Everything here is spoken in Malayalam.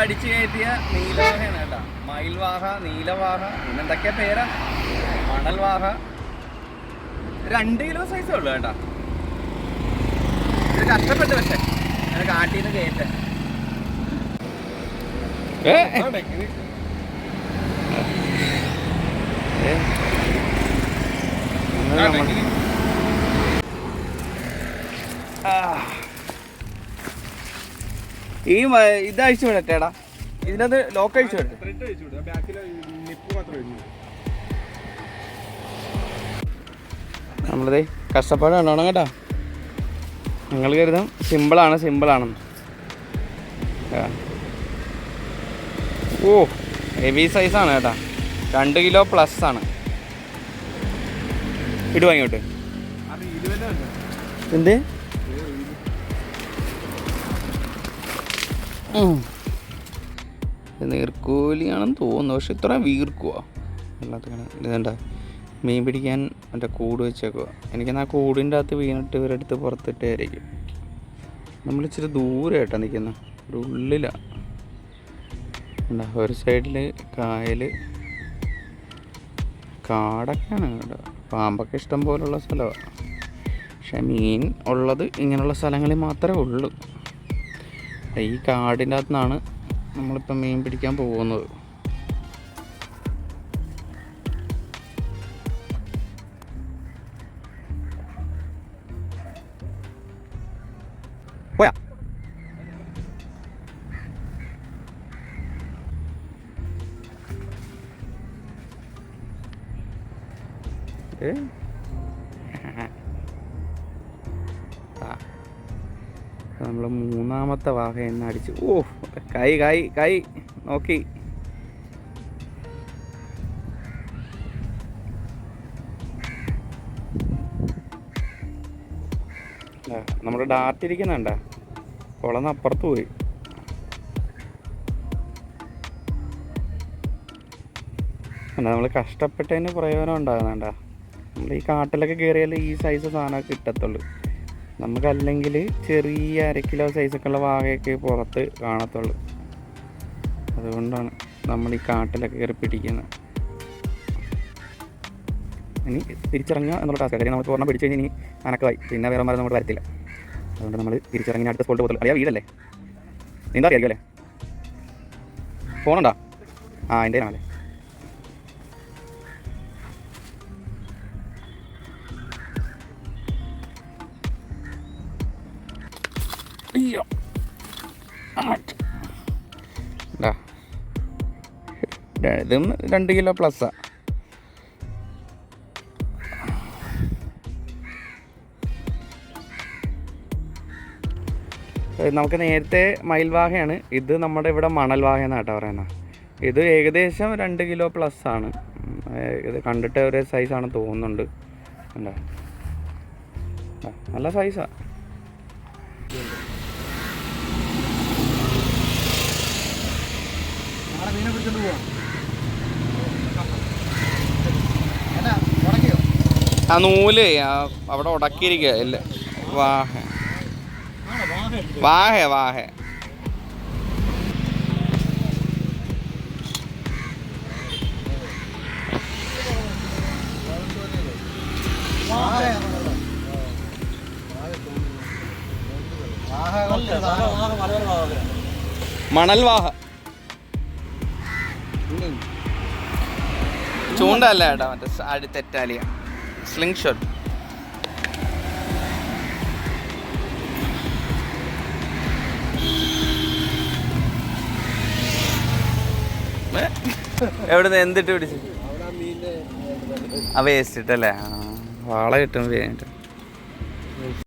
അടിച്ചു കയറ്റിയ നീലവാഹയാണ് കേട്ടാ. മയിൽവാഹ നീലവാഹ പിന്നെ എന്തൊക്കെ പേരാ? മണൽവാഹ. രണ്ട് കിലോ സൈസേ ഉള്ളു കേട്ടോ. ഇത് കഷ്ടപ്പെട്ട് പക്ഷെ അങ്ങനെ കാട്ടിൽ നിന്ന് കയറ്റാൻ ഈ ഇത് അഴിച്ചു വിടട്ടേടാ. ഇതിനകത്ത് ലോക്ക് അഴിച്ചു വിടട്ടെ. നമ്മളതേ കഷ്ടപ്പാട് കണ്ടോണം കേട്ടോ. നിങ്ങൾ കരുതും സിമ്പിളാണ് സിമ്പിളാണെന്ന്. ഓ ഹെവി സൈസാണ് കേട്ടോ. രണ്ട് കിലോ പ്ലസ് ആണ്. ഇടുവാ ഇങ്ങോട്ട് എന്ത്? നീർക്കോലിയാണെന്ന് തോന്നുന്നു പക്ഷെ ഇത്ര വീർക്കുവാ. എല്ലാത്തിങ്ങനെ ഇതെന്താ മീൻ പിടിക്കാൻ മറ്റേ കൂട് വെച്ചേക്കുക എനിക്കെന്നാ കൂടിന്റെ അകത്ത് വീണിട്ട് ഇവരെടുത്ത് പുറത്തിട്ടായിരിക്കും നമ്മൾ ഇച്ചിരി ദൂരമായിട്ടാണ് നിൽക്കുന്നത് ഒരു ഉള്ളിലാണ് എന്താ ഒരു സൈഡിൽ കായൽ കാടൊക്കെയാണ് കേട്ടോ പാമ്പൊക്കെ ഇഷ്ടം പോലുള്ള സ്ഥലമാണ് പക്ഷെ മീൻ ഉള്ളത് ഇങ്ങനെയുള്ള സ്ഥലങ്ങളിൽ മാത്രമേ ഉള്ളൂ. ഈ കാടിന്റെ അകത്തു നിന്നാണ് നമ്മളിപ്പോൾ മീൻ പിടിക്കാൻ പോകുന്നത്. പോയാ. നമ്മൾ മൂന്നാമത്തെ വാഹ എണ്ണ അടിച്ചു. ഓ കൈ കൈ കൈ നോക്കി. നമ്മുടെ ഡാർട്ട് ഇരിക്കുന്നുണ്ട? കുളന്ന് അപ്പുറത്ത് പോയി. നമ്മൾ കഷ്ടപ്പെട്ടതിന് പ്രയോജനം ഉണ്ടാകുന്നുണ്ട? നമ്മൾ ഈ കാട്ടിലൊക്കെ കയറിയാൽ ഈ സൈസ് സാധനമൊക്കെ കിട്ടത്തുള്ളൂ. നമുക്കല്ലെങ്കിൽ ചെറിയ അര കിലോ സൈസൊക്കെ ഉള്ള വാഴയൊക്കെ പുറത്ത് കാണത്തുള്ളൂ. അതുകൊണ്ടാണ് നമ്മൾ ഈ കാട്ടിലൊക്കെ കയറി പിടിക്കുന്നത്. ഇനി തിരിച്ചിറങ്ങുക എന്നുള്ള ടാസ്ക് കാര്യം നമുക്ക് ഒരെണ്ണം പിടിച്ചു കഴിഞ്ഞാൽ ഇനി അനക്കമായി. പിന്നെ വേറെ മരം നമ്മുടെ വരത്തില്ല. അതുകൊണ്ട് നമ്മൾ തിരിച്ചിറങ്ങി അടുത്ത സ്പോട്ട് പോകത്തുള്ളൂ. അറിയാം വീടല്ലേ? നീന്താ അറിയാമല്ലേ അല്ലേ? ഫോണുണ്ടോ? ആ എന്റെ ആണല്ലേ അയ്യോ ഇതും രണ്ട് കിലോ പ്ലസ്സാ നമുക്ക് നേരത്തെ മയിൽവാഹയാണ് ഇത് നമ്മുടെ ഇവിടെ മണൽവാഹ എന്നാട്ടോ പറയുന്നത് ഇത് ഏകദേശം രണ്ട് കിലോ പ്ലസ് ആണ്. ഇത് കണ്ടിട്ട് ഒരേ സൈസാണ് തോന്നുന്നുണ്ട്. കണ്ടോ? നല്ല സൈസാ ആ നൂൽ അവിടെ ഉടക്കിയിരിക്കുക ഇല്ല വാഹ. വാഹ വാഹ. മണൽ വാഹ. ചൂണ്ടല്ല ഏട്ടാ മറ്റേ അടി തെറ്റാലിയ. സ്ലിംഗ് ഷോട്ട് എവിടുന്ന് എന്തിട്ട് പിടിച്ചു? അവ വേസ്റ്റ് ഇട്ടല്ലേ? വാള കിട്ടും വേണ്ടിട്ട്